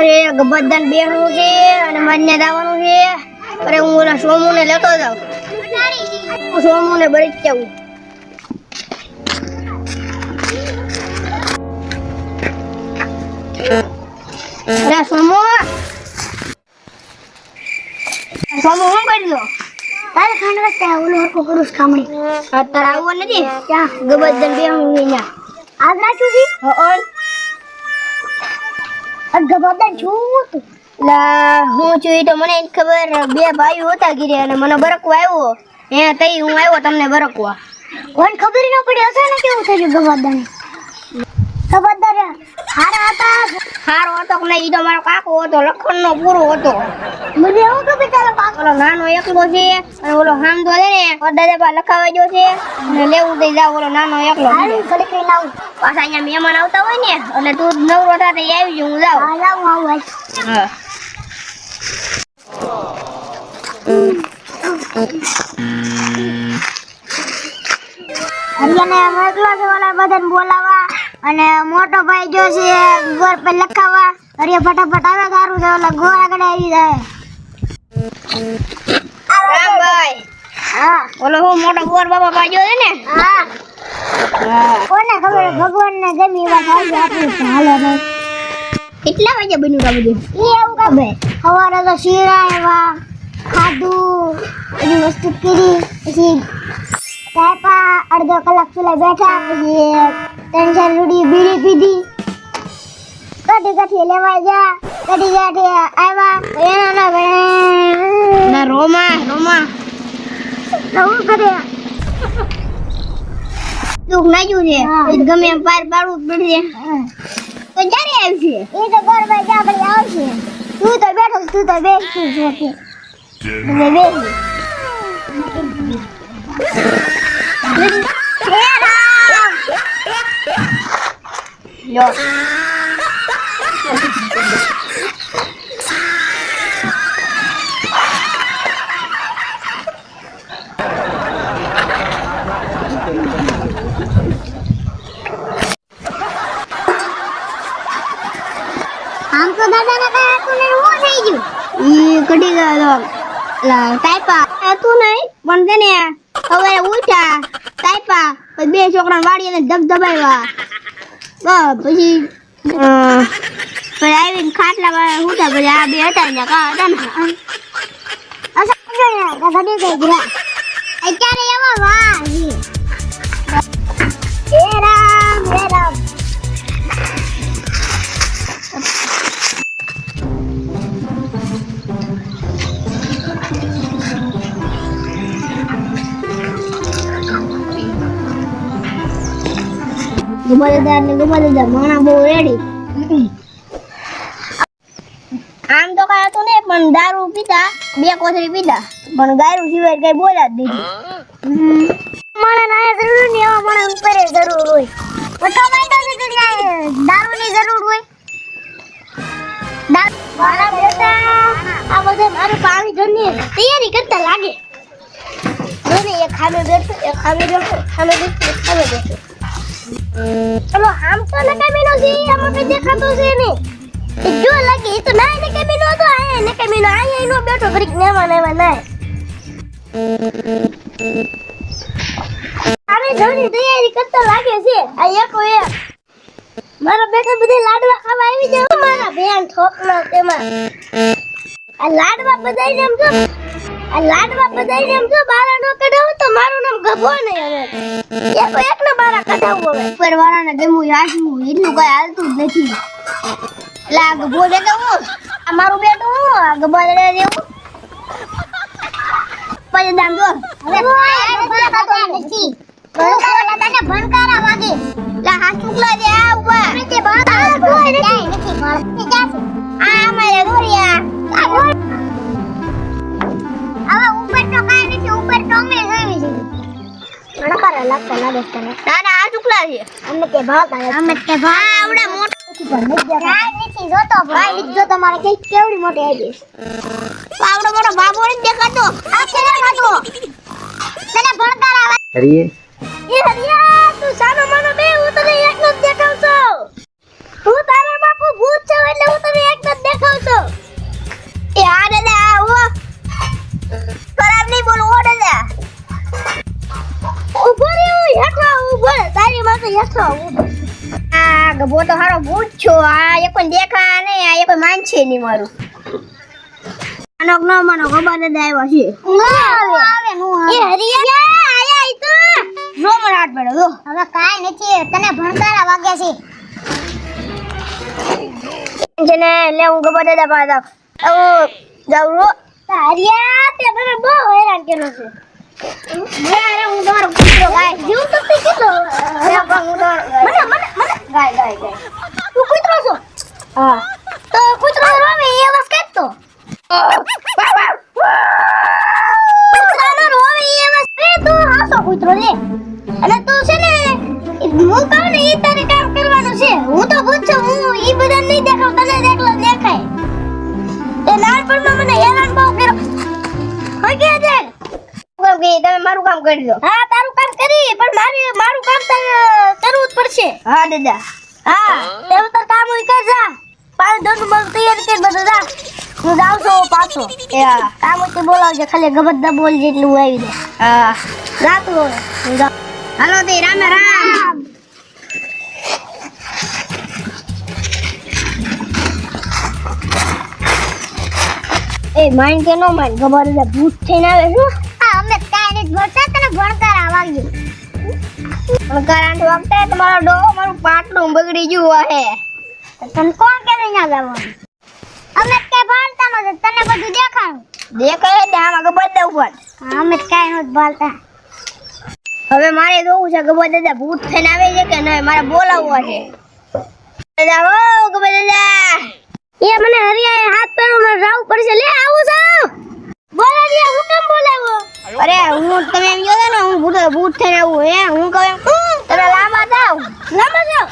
અરે ગબ્બરદાન બેહવું છે અને માન્ય દાવાનું છે. અરે હું ઓલા સોમુને લેતો જાઉં. હું સોમુને બળી જાઉં. અરે સોમુ. સોમુ હું કરી દો તારે ખાંડ રસ્તે ઓલું હરકો કરું છું કામણી અત્યારે આવવો નથી? ક્યાં? ગબ્બરદાન બેહવું છે આજ નાખ્યું છે? હં ગબરદાર છું તું. લા હું છું ઈ તો મને ખબર બે ભાઈઓ હતા ગીરે અને મને બરકવા આવ્યો હે તઈ હું આવ્યો તમને બરકવા. કોણ ખબર ન પડી અચાનક કેવું થયું ગબરદાર ગબરદાર હારા હતા. હારો હતો કે નહીં તો મારો કાકો હતો લખણ નો પૂરો હતો. મને એવું ઓલો નાનો એકલો છે અને ઓલો હામદો છે ને દાદા પા લખાવા ગયો છે. અને લેવું દઈ જાવ ઓલો નાનો એકલો પાછા અહીંયા મહેમાન આવતા હોય ને એટલે તું નવરો થા આવી જઉં. હું જાઉં આવું હા. હરિયાને મોકલો છે ઓલા બધાને બોલાવા અને મોટો ભાઈ જો છે ગોર પર લખાવા હરિયા ફટાફટ આવે સારું છે ઓલા ગોર આગળ આવી જાય. રામભાઈ હા. ઓલો હું મોટો ગોર બાબા પાડ્યો છે ને? હા. કોને ખબર ભગવાન ને ગમી વાત આવી આપણી હાલો રે કેટલા વાગે બન્યું તા બધું? ઈ એવું ખબર સવારે તો શીરા એવા ખાધું એની વસ્તુ કરી પછી કાપા અડધો કલાક ચૂલા બેઠા પછી ત્રણ ચાર રૂડી બીડી પીધી. કઢી કઠી લેવા જા આવ્યા એના ના ના રોમા રોમા. શું કરે દુઃખ નાખ્યું છે. પછી ગમે એમ પાર પાડવું પડશે. તો ક્યારે આવશે? એ તો ભાઈ ત્યાં આગળ આવશે. તું તો બેઠો તું તો બેસતું બેસી લો આમ તો દાદાના કઈ હતું હું થઈ ગયું ઈ કડી ગયો લા તાઈપા હતું નહીં, પણ તેને હવે ઉઠા તાઈપા પછી બે છોકરા વાડીને ધબ ધબાવ્યા પછી પછી આવીને ખાટલા વાળા ઉઠ્યા, પછી આ બે હતા ને કા હતા ને અસર ગઈ ગઈ ગયા ને આમ તો કઈ હતું નહીં, પણ દારૂ પીતા બે કોથળી પીતા પણ ગાયરું સિવાય કઈ બોલા જ નહીં. માણા ના જરૂર નહીં એવા માણા ઉપર જરૂર હોય. દારૂ ની જરૂર હોય. મારા બેટા, આ બધા મારું પાણી ઘરની તૈયારી કરતા લાગે. જોને, એક ખામે બેઠો, એક ખામે બેઠો ખામે બેઠો, એક ખામે બેઠો. ચલો આમ તો નકામીનો છે આમાં કઈ દેખાતો છે નહીં એ જો લાગે એ તો ના નકામીનો હતો આ નકામીનો આ એનો બેઠો ઘડીક નેવા નેવા ના આમે જવાની તૈયારી કરતા લાગે છે આ એકો એક મારા બેટા બધા લાડવા ખાવા આવી જાય મારા બેન ઠોકના તેમાં આ લાડવા બધાય એમ જો આ લાડવા બધાય એમ જો બારા નો કઢાવું તો મારું નામ ગભો નહીં હવે એક એક ને બારા કઢાવું હવે. ઉપર વાળાને ગમું યાદવું એટલું કઈ હાલતું જ નથી. એટલે આ ગભો દેતો હું આ મારું બેટું હું આ ગભો દે દેવું. પછી દામ જો હવે ભણકારા વાગે. લા હાથ મોકલા દે આ. લાગતા ના ના આ ચુકલા છે. અમને કે ભાવ અમે કે ભાવ આવડા મોટા. નથી જોતો ભાઈ. જો તમારે કઈ કેવડી મોટી આવી છે. આવડો મોટો બાબો નથી દેખાતો. આ છે દેખાતો તને ભણકારા હરીએ. એ હરિયા યસો આ હારો ભૂત છો. આ એ કોઈ દેખા નહીં આ એ કોઈ માનશે નહીં મારું. આનો ન હવે કાઈ નથી તને ભણકારા વાગે છે. જેને લે હું ગબર હરિયા તે મને બહુ હેરાન કર્યો છે. કૂતરો લે અને તું છે ને હું કહું ને એ તારે કામ કરવાનું છે. હું તો ભૂત છું હું એ બધા નહીં દેખાવ તને દેખલો દેખાય. તે નાનપણમાં મને હેરાન બહુ કર્યો. હોય કે છે? કામ કે તમે મારું કામ કરી દો હા તારું કામ કરી પણ મારી મારું કામ તારે કરવું જ પડશે. હા દાદા. હા તે હું તાર કામ હોય કર જા. પાણી દોનું બધું તૈયાર કરી બધું જા. હું જાઉં છું પાછો. કામ હોય તો બોલાવજે ખાલી ગબડ્ડા બોલ જેટલું આવી દે હા. જા તું હાલો રામ રામ. એ માઇન કે નો માઇન ખબર છે ભૂત થઈને આવે શું હા. અમે કાંઈ નથી ભણતા તને ભણકારા વાગે પણ કરંટ વખતે તમારો ડો મારું પાટલું બગડી ગયું હે તને કોણ કે અહીંયા જવાનું અમે કે ભણતા નથી તને બધું દેખાડું દેખાય ને આમાં ખબર દઉં પણ અમે જ કાંઈ નથી ભણતા હવે મારે જોવું છે ખબર દાદા ભૂત થઈને આવે છે કે નહીં? મારે બોલાવવા છે. દાદા ઓ ખબર દાદા. એ મને હરિયાએ હાથ પેરો મારે રાવ પડશે. લે, આવું છું. બોલા દે હું કેમ બોલાવો અરે, હું તમે એમ કહો ને, હું ભૂત ભૂત થઈને આવું, હે? હું કહું તમે લાંબા જાવ લાંબા જાવ